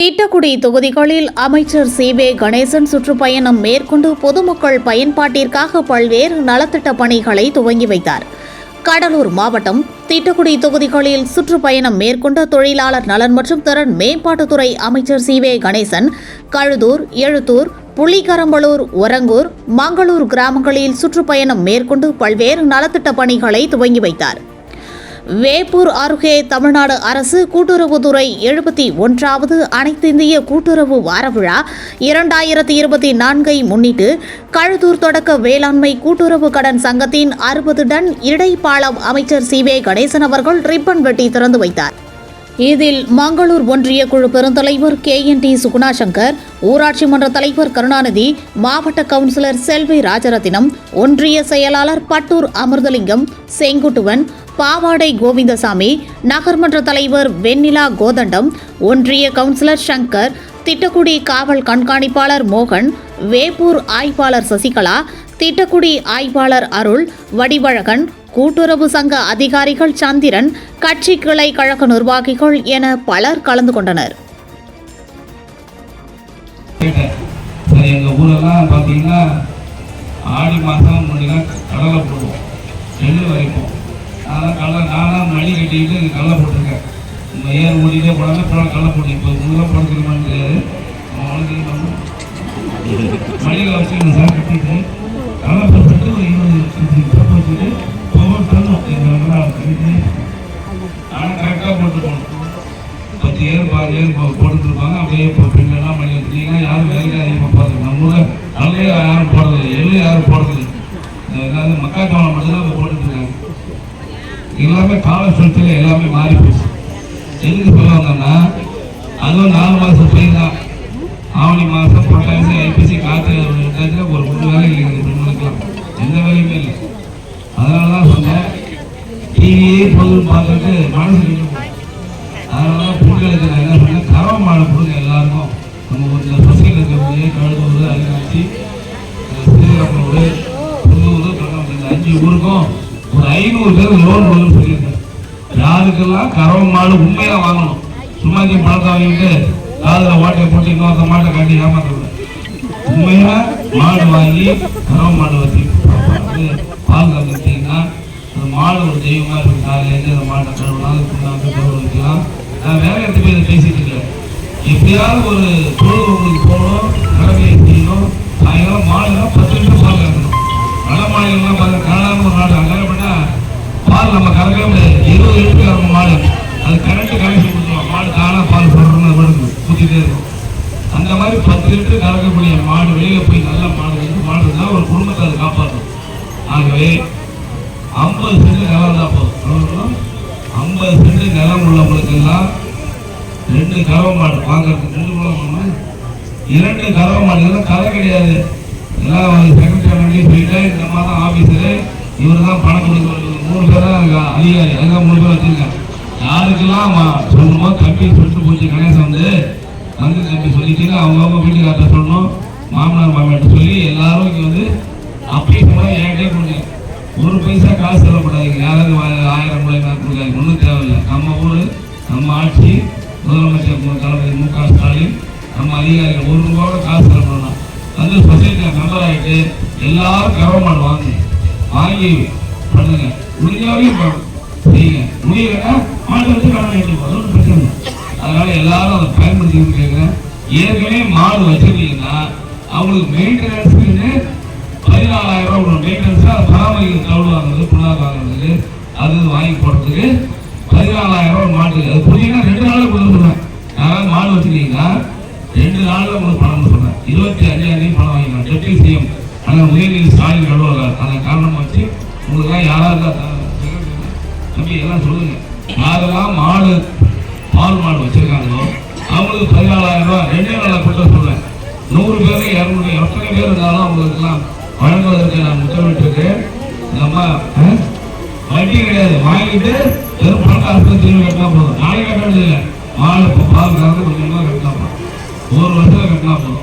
திட்டக்குடி தொகுதிகளில் அமைச்சர் சி. வே. கணேசன் சுற்றுப்பயணம் மேற்கொண்டு பொதுமக்கள் பயன்பாட்டிற்காக பல்வேறு நலத்திட்ட பணிகளை துவங்கி வைத்தார். கடலூர் மாவட்டம் திட்டக்குடி தொகுதிகளில் சுற்றுப்பயணம் மேற்கொண்ட தொழிலாளர் நலன் மற்றும் திறன் மேம்பாட்டுத்துறை அமைச்சர் சி. வே. கணேசன் கழுதூர் எழுத்தூர் புலிகரம்பலூர் ஒரங்கூர் மங்களூர் கிராமங்களில் சுற்றுப்பயணம் மேற்கொண்டு பல்வேறு நலத்திட்ட பணிகளை துவங்கி வைத்தார். வேப்பூர் அருகே தமிழ்நாடு அரசு கூட்டுறவுத்துறை எழுபத்தி ஒன்றாவது அனைத்திந்திய கூட்டுறவு வார விழா இரண்டாயிரத்தி இருபத்தி நான்கை முன்னிட்டு கழுத்தூர் தொடக்க வேளாண்மை கூட்டுறவு கடன் சங்கத்தின் அறுபது டன் இடைப்பாலம் அமைச்சர் சி வே கணேசன் அவர்கள் ரிப்பன் வெட்டி திறந்து வைத்தார். இதில் மங்களூர் ஒன்றிய குழு பெருந்தலைவர் கே என் டி சுகுணாசங்கர் ஊராட்சி மன்ற தலைவர் கருணாநிதி மாவட்ட கவுன்சிலர் செல்வி ராஜரத்தினம் ஒன்றிய செயலாளர் பட்டூர் அமிர்தலிங்கம் செங்குட்டுவன் பாவாடை கோவிந்தசாமி நகர்மன்ற தலைவர் வெண்ணிலா கோதண்டம் ஒன்றிய கவுன்சிலர் சங்கர் திட்டக்குடி காவல் கண்காணிப்பாளர் மோகன் வேப்பூர் ஆய்வாளர் சசிகலா திட்டக்குடி ஆய்வாளர் அருள் வடிவழகன் கூட்டுறவு சங்க அதிகாரிகள் சந்திரன் கட்சி கிளை கழக நிர்வாகிகள் என பலர் கலந்து கொண்டனர். எங்கள் ஊரெல்லாம் பார்த்தீங்கன்னா ஆடி மாதம் கடலை போடுவோம். நெல் வரைப்போம் அதெல்லாம் கடலை நானாக மணி கட்டிக்கிட்டு கல்லை போட்டிருக்கேன். நம்ம ஏர் ஓடிட்டே போனாலும் இப்போ கடலை போட்டு இப்போ முன்னெல்லாம் போடுறதுக்கு தெரியாது. அவனுக்கு மணிகளை வச்சுக்கணும் சார் கட்டிட்டு கடலை போட்டுட்டு ஒரு இருபது பக்கம் வச்சுட்டு ஒவ்வொரு தரணும் எங்கள் கட்டிட்டு ஆனால் கரெக்டாக போட்டு போகணும் பத்து ஏர் பாதி ஏர் போ- போட்டுட்டு அப்படியே இப்போ பின்னெல்லாம் மணி வச்சுட்டீங்கன்னா யாரும் வேலைக்கு அதிகமாக போகிறது நம்ம ஊரில் நல்லே யாரும் போடுறது எள்ளு யாரும் போடுறது ஏதாவது மக்காச்சோளம் மட்டும்தான் இப்போ எல்லாமே கால சூழ்ச்சியில் எல்லாமே மாறி போச்சு. எதுக்கு சொல்ல வந்தோம்னா அதுவும் நாலு மாதம் பெயின் தான். ஆவணி மாதம் பட்டாசு ஐபிசி காற்று விட்டாச்சுன்னா ஒரு மூணு வேலை இல்லை பெண்களுக்கெல்லாம் எந்த வேலையுமே இல்லை. அதனால தான் சொன்னேன் டிவியே பொழுது பார்த்துட்டு மனசு நின்று போகும். அதனால பெண்களுக்கு நான் என்ன சொன்னேன் கறவை மாடு கொடுங்க எல்லாருக்கும். நம்ம ஒரு சொசைட்டியில் இருக்கக்கூடிய கழுதூர் அரிகாட்சி ஸ்ரீரங்கூர் புதூர் கண்ணூர் இந்த அஞ்சு ஊருக்கும் ஒரு ஐநூறு பேர் லோன் கொடுன்னு சொல்லியிருக்கேன் யாருக்கெல்லாம் கறவை மாடு உண்மையாக வாங்கணும். சும்மா நீ பணத்தை வாங்கிட்டு காதில் ஓட்டையை போட்டு இன்னொருத்த மாட்டை காட்டி ஏமாத்தக்கூடாது உண்மையாக மாடு வாங்கி கறவை மாடு வச்சு பார்த்து பால் கறந்துட்டீங்கன்னா அந்த மாடு ஒரு தெய்வமாக இருக்கும். காலையிலேருந்து அந்த மாட்டை கழுவலாம் கொண்டாந்து கழுவ வைக்கலாம். நான் வேற இடத்துல போய் பேசிட்டு இருக்கேன். எப்படியாவது ஒரு பொழுது உங்களுக்கு போகணும் கடமையை செய்யணும். திருட்டு கலக்கக்கூடிய மாடு வெளியில போய் நல்ல மாடு வந்து மாடு தான் ஒரு குடும்பத்தை அதை காப்பாற்றும் ஆகவே ஐம்பது சென்ட் நிலம் தான் போதும். ஐம்பது சென்ட் நிலம் உள்ளவங்களுக்கெல்லாம் ரெண்டு கறவை மாடு வாங்குறதுக்கு ரெண்டு மூலம் இரண்டு கறவை மாடு. எல்லாம் கதை கிடையாது. எல்லாம் செக்ரட்டரி போயிட்டு இந்த மாதம் ஆஃபீஸரு இவர் தான் பணம் கொடுக்க மூணு பேர் தான் அதிகாரி. அதுதான் மூணு பேர் வச்சிருக்காங்க. யாருக்கெல்லாம் சொல்லணுமோ தம்பி சொல்லிட்டு போச்சு கணேசன் வந்து வந்து அவங்க அவங்க அவங்கவுங்க வீட்டுக்கார்ட்ட சொல்லணும். மாமனார் மாமியார்ட்ட சொல்லி எல்லாரும் இங்கே வந்து அப்படியே கூட என்கிட்டே கொடுங்க. ஒரு பைசா காசு செலவப்படாதீங்க யாராவது ஆயிரம் ஆயிரம் மூலியமாக கொடுக்காது ஒன்றும் தேவையில்லை. நம்ம ஊர் நம்ம ஆட்சி முதலமைச்சர் தளபதி மு க ஸ்டாலின் நம்ம அதிகாரிகள் ஒரு ரூபாவோட காசு செலவு வந்து சொசைட்டியில் மெம்பர் ஆகிட்டு எல்லாரும் கவர்மெண்ட் வாங்கி. வாங்க வாங்கி பண்ணுங்க முடிஞ்சாவையும் செய்யுங்க. முடியலைன்னா மாடு வச்சு கடன் கட்டி போதும் பிரச்சனை இல்லை. எல்லாரும் அதை பயன்படுத்திக்கணும்னு கேட்குறேன் ஏற்கனவே மாடு வச்சிருந்தீங்கன்னா அவங்களுக்கு மெயின்டெனன்ஸ்க்குன்னு பதினாலாயிரம் ரூபா ஒரு மெயின்டெனன்ஸாக அதை பராமரிக்கிறது தவிடு வாங்குறது புண்ணாக்கு வாங்குறதுக்கு அது வாங்கி போடுறதுக்கு பதினாலாயிரம் ரூபா மாட்டுக்கு. அது புரியுதுன்னா ரெண்டு நாளில் கொடுத்துருவேன் யாராவது மாடு வச்சிருக்கீங்கன்னா ரெண்டு நாளில் உங்களுக்கு பணம் சொல்கிறேன் இருபத்தி அஞ்சாம் தேதி பணம் வாங்கிக்கலாம் டெப்டி சிஎம் ஆனால் உதயநிதி ஸ்டாலின் நடுவார் அதை காரணம் வச்சு உங்களுக்குலாம் யாராவது தம்பி எல்லாம் சொல்லுங்கள் யாரெல்லாம் மாடு பால் மாடு நூறு பேர் இரநூறு எத்தனை பேர் இருந்தாலும் அவங்களுக்கெல்லாம் வழங்குவதற்கு நான் உத்தரவிட்டிருக்கேன். நம்ம வட்டி கிடையாது. வாங்கிட்டு வெறும் பணக்காரத்துல திரும்பி கட்டினா போதும். நாளைக்கு கட்ட வேண்டியது இல்லை. மாடு இப்போ பால் கலந்து கொஞ்சமாக கட்டினா போதும். ஒரு வருஷம் கட்டினா போதும்.